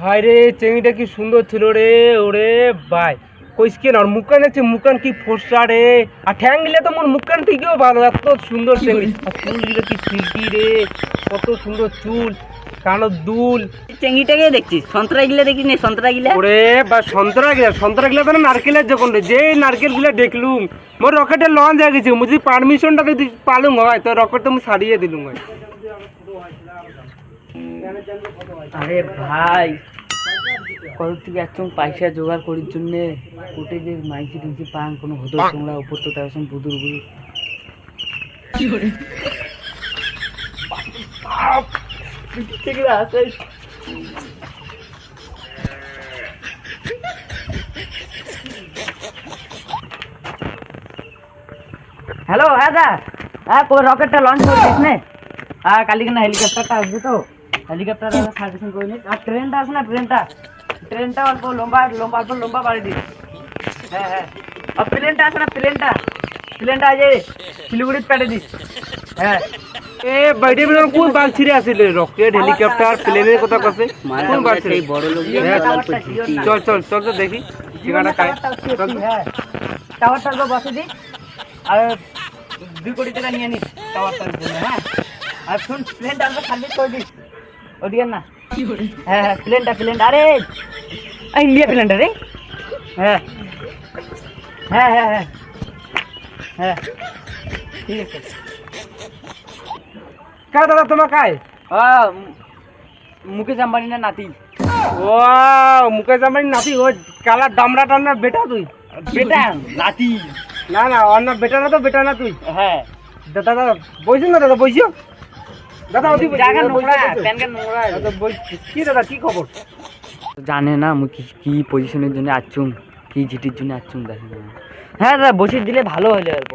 ভাই রে চেংড়িটা কি সুন্দর ছিল রে ওরে ভাই। কইসকেন আর মুকান আছে মুকান কি ফোসা রে। আর ঠ্যাং গিলে তো মোর মুকান থেকেও ভালো এত সুন্দর চেংড়ি। আর চুল দিলে কি সিল্কি রে কত সুন্দর চুল কানো দুল। চেঙ্গিটাকে দেখছিস? সন্তরা গিলা দেখিস নি? সন্তরা গিলা? ওরে বা সন্তরা গিলা সন্তরা গিলা তো নারকেলের যখন রে যে নারকেল গিলা দেখলুম মোর রকেটে লঞ্চ হয়ে গেছে যদি পারমিশনটা যদি পালুম হয় তো রকেট তো মুই ছাড়িয়ে দিলুম হয়। আরে ভাই কত থেকে একদম পয়সা জোগাড় করার জন্য কোটে যে মাইকি টিনছি পান কোনো হতো তোমরা উপর তো তার সঙ্গে বুদুর বুদুর থেকে আসে হ্যালো হ্যাঁ দা। হ্যাঁ রকেটটা লঞ্চ করে দিস নে হ্যাঁ কালি কেন হেলিকপ্টারটা আসবে তো। হেলিকপ্টার সার্ভিসিং করে নিস আর ট্রেনটা আছে না ট্রেনটা ট্রেনটা অল্প লম্বা লম্বা অল্প লম্বা বাড়ি দিস হ্যাঁ হ্যাঁ আর প্লেনটা আছে না প্লেনটা প্লেনটা আজ শিলিগুড়িতে পেটে দিস হ্যাঁ এ বাইরে বেরোর কোন বাল ছিঁড়ে আসিল রকেট হেলিকপ্টার প্লেনের কথা কছে কোন বাল ছিঁড়ে বড় লোক হ্যাঁ, চল চল চল তো দেখি ঠিকানা কাই চল তো। হ্যাঁ টাওয়ারটার উপর বসে দিস আর দুই কোটি টাকা নিয়ে নিস টাওয়ারটার জন্য হ্যাঁ আর শুন প্লেনটা আমরা সার্ভিস করে দিস ওদিকে না। হ্যাঁ হ্যাঁ প্লেনটা প্লেনটা আরে! ইন্ডিয়া প্লেনটা রে। হ্যাঁ। হ্যাঁ হ্যাঁ হ্যাঁ। হ্যাঁ। ঠিক আছে। কা দাদা তোমার মু- মুকেশ আম্বানির নাতি। ও মুকেশ আম্বানি নাতি। ও কালা দামড়া টান্না বেটা তুই? বেটা নাতি। না না না বেটা না তো বেটা না তুই? হ্যাঁ। দাদা দাদা বইছো না দাদা বইছো? দাদা ওদি জায়গা নোংরা প্যান কার্ড নোংরা। দাদা বই কি দাদা কি খবর? জানে না আমি কি কি পজিশনের জন্য আচুম কি জিটির জন্য আচুম দেখে। না হ্যাঁ দাদা বসে দিলে ভালো হলে অল্প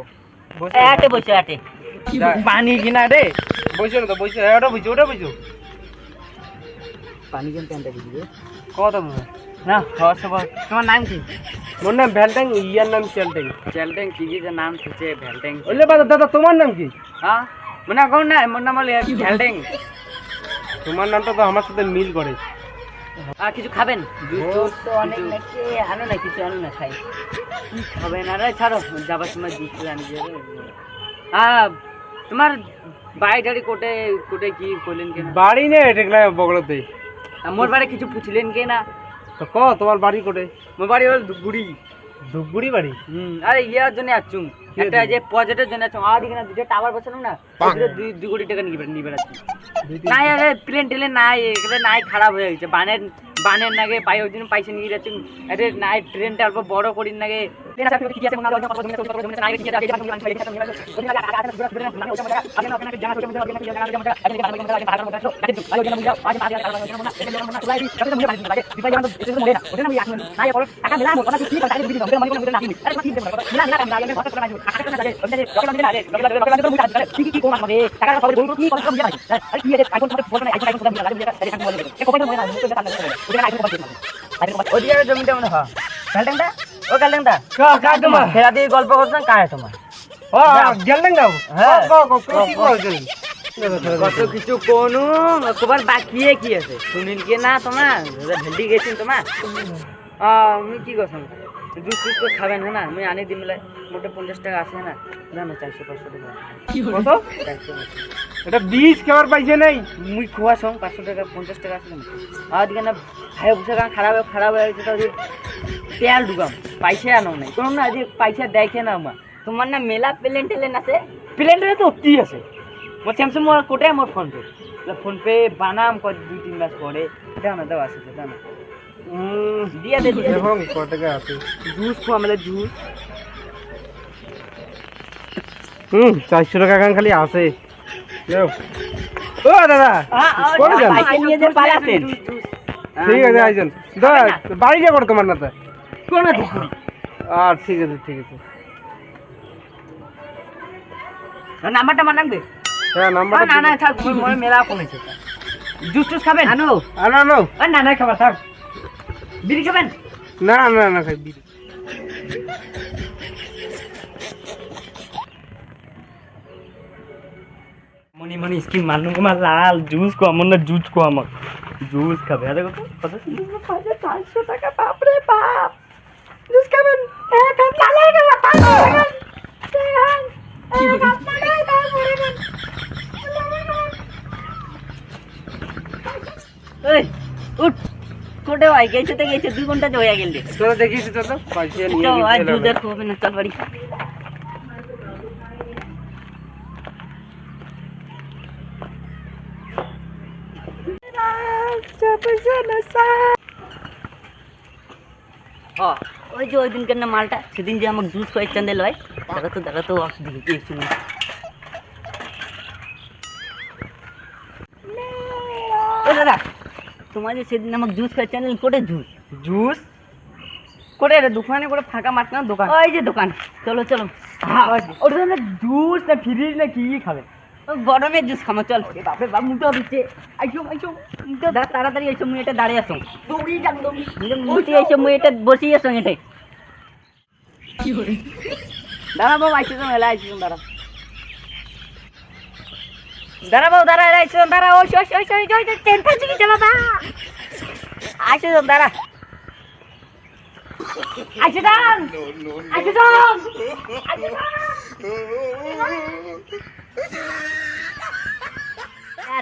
আটে বসে আটে পানি কিনা রে? বইছো না তো বইছো হ্যাঁ ওটা বইছো ওটা বইছো পানি কেন প্যানটা দিবি? কত না তোমার নাম কি? মোর নাম ভ্যালট্যাং ইয়ার নাম চেলট্যাং চেলটেং কি কি যে নাম ওলে দাদা তোমার নাম কি? হ্যাঁ? মনে কোন না মোর নাম হলো ভ্যালটেং তোমার নামটা তো আমার সাথে মিল করে। আর কিছু খাবেন? ও, তো অনেক নাকি আনো না কিছু আনো না খাই। কি খাবেন? আরে ছাড়ো যাবার সময় দিচ্ছি আনি যাবে হ্যাঁ তোমার বাড়ি টাড়ি কোটে কোটে কি করলেন কেন? বাড়ি নে দেখলা বগলতে। মোর বাড়ি কিছু পুছলেন কে না? তো ক তোমার বাড়ি কোটে? মোর বাড়ি হলো ধুপগুড়ি। ধূপগুড়ি বাড়ি? হুম আরে ইয়ার জন্য আসছুম। কি একটা? যে প্রজেক্টের জন্য দিকে না দুটো টাওয়ার বসালাম না দুই কোটি টাকা আরে প্লেন টেলেন নাই এখানে নাই খারাপ হয়ে গেছে বানের বানের নাগে পাই ওই জন্য পয়সা নিয়ে যাচ্ছি আরে নাই ট্রেনটা অল্প বড় করিন নাগে খেলা দিয়ে গল্প করছেন কায় তোমার কত কিছু কোনো তোমার বাকি কি আছে শুনিল কি না তোমার ভেন্ডি গেছেন তোমার কি করছেন জুস টুস তো খাবেন না? আমি আনি দিম লাই। মোটে পঞ্চাশ টাকা আছে না? না না চারশো পাঁচশো টাকা কত? চারশো এটা বীজ খাবার পাইছে নাই? মুই খোয়া সং পাঁচশো টাকা পঞ্চাশ টাকা আছে না? আর দিকে না খাই বসে কারণ খারাপ খারাপ হয়ে গেছে তাহলে তেল ঢুকাম। পয়সা আনো নাই। কোনো না যে পয়সা দেখে না আমার তোমার না মেলা প্লেন টেলেন আছে? প্লেন টেলে তো অতি আছে। মোর স্যামসাং কোটায় মোর ফোন পে ফোন পে বানাম কয় দুই তিন মাস পরে। দাও না দাও আছে তো, না দিয়া দে দিয়া দে। দেখুন টাকা আছে? জুস খোয়া মেলে জুস। হুম চারশো টাকা খান খালি আছে। ও দাদা কোন যান? পয়সা নিয়ে যে পালাতেন ঠিক আছে আইজন। দাদা বাড়ি যা করে তোমার না তো কোন আর ঠিক আছে ঠিক আছে। নাম্বারটা মানাক দে। হ্যাঁ আ, নাম্বারটা না না থাক মেলা কমেছে। জুস টুস খাবেন? আনো আনো আনো। আর না না খাবার থাক। বিড়ি খাবেন? না না না খাই বিড়ি। মনি মনি স্কিন মানুষ লাল জুস কো আমার না জুস কো আমার জুস খাবে। হ্যাঁ দেখো কত চারশো টাকা বাপরে বাপ। জুস খাবেন? এক হাত নালাই গেল পাঁচশো টাকা উঠ ভাই গেছে তো গেছে দুই ঘণ্টা তো হয়ে গেল তোরা দেখিস তো চল আজ গেছে আর খাবে না চল বাড়ি। হ্যাঁ, ওই যে ওই দিনকার না মালটা সেদিন যে আমাকে জুস কয়েক চান্দে লয় দেখা তো দেখা তো দিকে তোমার যে সেদিন আমাকে জুস চান্দে কোটে জুস জুস কোটে রে দোকানে করে ফাঁকা মাঠ না দোকান। ওই যে দোকান। চলো চলো। ওটা না জুস না ফ্রিজ না কি খাবে? গরমের জুস খামো চল। বাপরে বাপ মুটো দিচ্ছে। আইসো আইসো। দাঁড়া তাড়াতাড়ি আইসো মুই এটা দাঁড়িয়ে আসো। দৌড়ি যাক দৌড়ি। মুটি আইসো মুই এটা বসি আসো এটা দাঁড়া বাবু আইসো তো মেলা আইসো দাঁড়া দাঁড়া বাবু, দাঁড়া আইসো দাঁড়া, ওই ওই ওই ওই ওই দাঁড়া। দাঁড়ান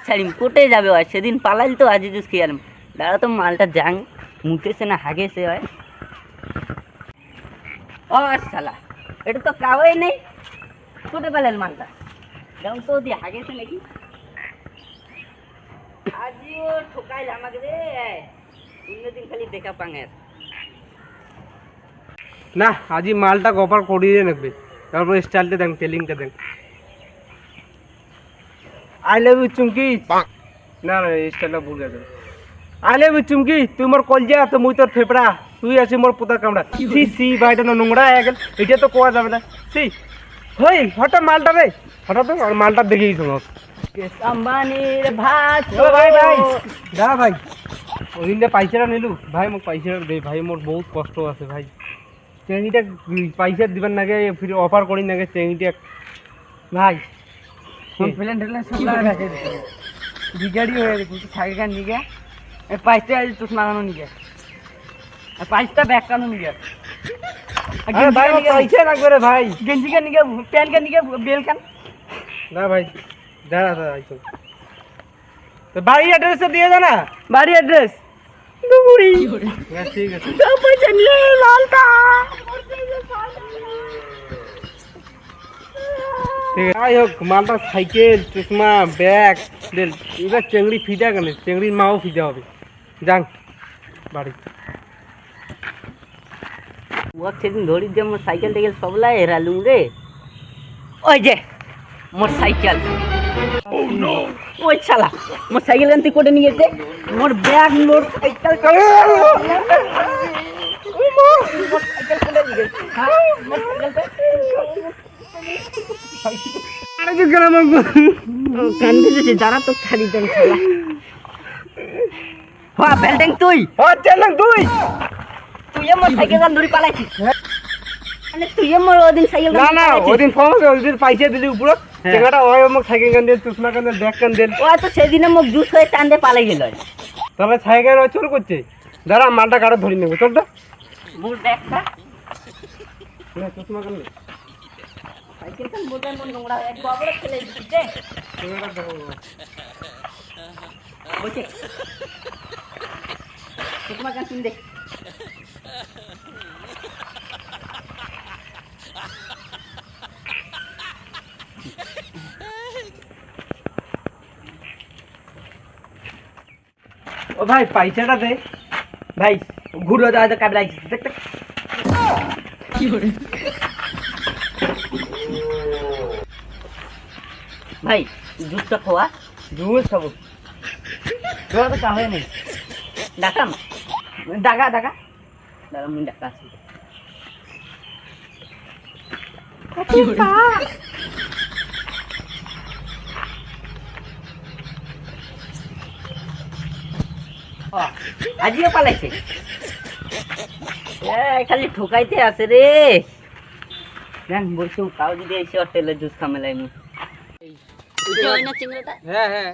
ছাড়িম কোটে যাবে হয় সেদিন পালাইল তো আজ জুস খেয়ে আলাম দাঁড়া তো, মালটা যাং মুখেছে না, হাগেছে হয় ও, শালা, এটা তো কাওয়াই নেই। কোটে পালাইল মালটা। যেমন তো দিয়ে হাগেছে নাকি আজিও ঠোকাইল আমাকে রে অন্যদিন খালি দেখা পাঙের না আজি মালটা কপার করিয়ে নেবে তারপর স্টাইলটা দেন টেলিংটা দেন আই লাভ ইউ চুমকি না না স্টাইলটা ভুল গেছে আই লাভ ইউ চুমকি তুই মোর কলজা তো মুই তোর ফেপড়া তুই আছিস মোর পোতা কামড়া সি সি ভাইটা নোংরা হয়ে গেল এটা তো কোয়া যাবে না সি হই হঠাৎ মালটা রে হঠাৎ মালটা দেখেই শোনো আম্বানির ভাত ও ভাই ভাই। দাঁড়া ভাই। ওদিনটা পয়সাটা নিলু। ভাই মোক পয়সাটা দে। ভাই মোর বহুত কষ্ট আছে ভাই। চেংড়িটা পয়সা দিবার নাগে ফির অফার করি নাগে চেংড়িটা ভাই। প্লেন টেলেন সব লাগে বিগাড়ি হয়ে গেছে থাকে কান নিগে। তুস মারানো নিগে। ব্যাগ কানো নিগে। ভাই পয়সা লাগবে রে ভাই। গেঞ্জি কান প্যান্ট কান নিগে বেল কান? না ভাই দাঁড়া দাঁড়া আইসো তো বাড়ি অ্যাড্রেসটা দিয়ে দে না। বাড়ি। অ্যাড্রেস ঠিক আছে। সব পয়সা নিয়ে লালটা। যাই হোক মালটা সাইকেল চশমা ব্যাগ এবার চেংড়ি ফিদা কেন? চেংড়ির মাও ফিদা হবে। যান বাড়ি। ও সেদিন ধরি যে মোর সাইকেল টাইকেল সব লাই হেরালুম রে। ওই যে মোর সাইকেল। ওই শালা মোর সাইকেল কান্তি করে নিয়ে গেছে মোর ব্যাগ মোর সাইকেল যারা তো ছাড়ি দেন শালা। হ্যাঁ তুই। হচ্ছে তুই। তুই মোর সাইকেল কান ধরি পালাইছিস মানে তুই মোর ওদিন সাইকেল না দিলি উপর চেঙ্গাটা ওই মোক সাইকেল কান দিল চশমা কান দিল ব্যাগ কান দিল? ও তো সেদিনে মোক জুস হয়ে পালাই গেল। তাহলে সাইকেল ওই চোর করছে। দাঁড়া মালটা কারও ধরি নেব চল তো মোর ব্যাগটা? চশমা কান সাইকেল কান বোঝায় মন নোংরা হয়ে একটু আবার ফেলে দিচ্ছে বলছে তোমার কান কিন দে ও ভাই পয়সাটা দে। ভাই ঘুরো দাও তো কাবলাই দেখ দেখ। ভাই জুসটা খাওয়া জুস খাব। তোরা তো কাহয়ে নেই। ডাকাম ডাকা ডাকা দাঁড়া আমি ডাকা আছি আজিও পালাইছে? এ, খালি ঠোকাইতে আছে রে। জান বলছি কাউ যদি এসে হোটেলে জুস খামেলাই মু চিংড়িটা? হ্যাঁ হ্যাঁ।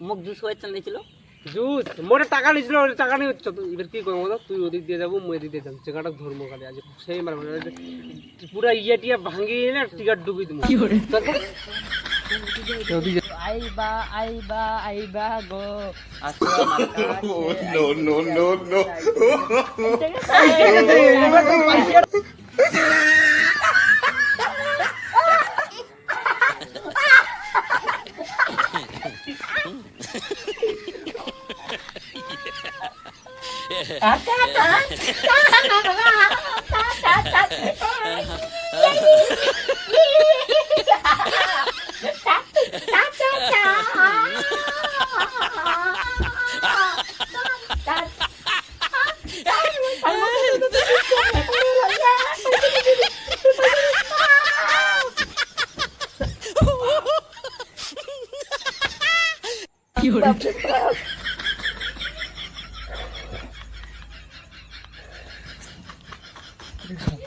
মুখ জুস হয়ে চলেছিল। জুস মোটে টাকা নিয়েছিল ওর টাকা নিয়ে হচ্ছে। এবার কি করব বলো? তুই ওদিক দিয়ে যাব মই দিয়ে যাব। জায়গাটা ধর্ম কালে আজ সেই মার পুরা ইয়ে টিয়া ভাঙিয়ে না টিকার ডুবি তুমি আইবা আইবা আইবা গো। আসো আমার কাছে no, Yeah.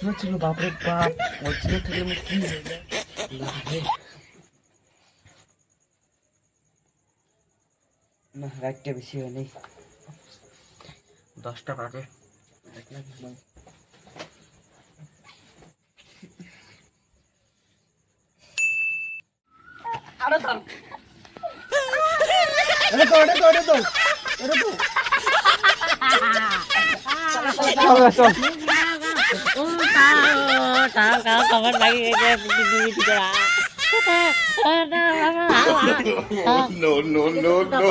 No. ছিল বাপরে বাপ অর্জিত থেকে আমি কি হয়ে যায় না রাতটা বেশি হয়নি দশটা বাজে আরে ধর। আরে তো, আরে তো, আরে তো, আরে তো। চল চল no, no, no, no.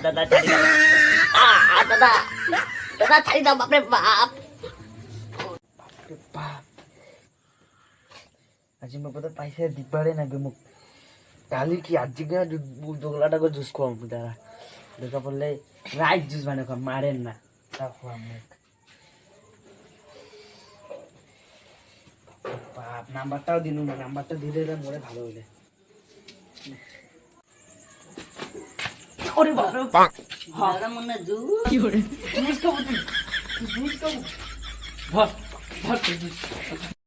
দাদা ছাড়ি দাও আ, আ, দাদা দাদা ছাড়ি দাও বাপরে বাপ বাপ আজি মই বোধহয় পাইছে দিগবাৰে নাগে মোক কালি কি আজিকে দোগলাটাকে জুচ খুৱাম দাদা দেখা পড়লে রাইট জুস বানিয়ে খাম মারেন না তা খুৱাম মোক বাপ নাম্বারটাও দিন না নাম্বারটা দিয়ে দিলে মরে ভালো হইলে। ওরে বাপ। দাদা মনে জু জুস। খাব জুস খাব। ধর ধর জুস।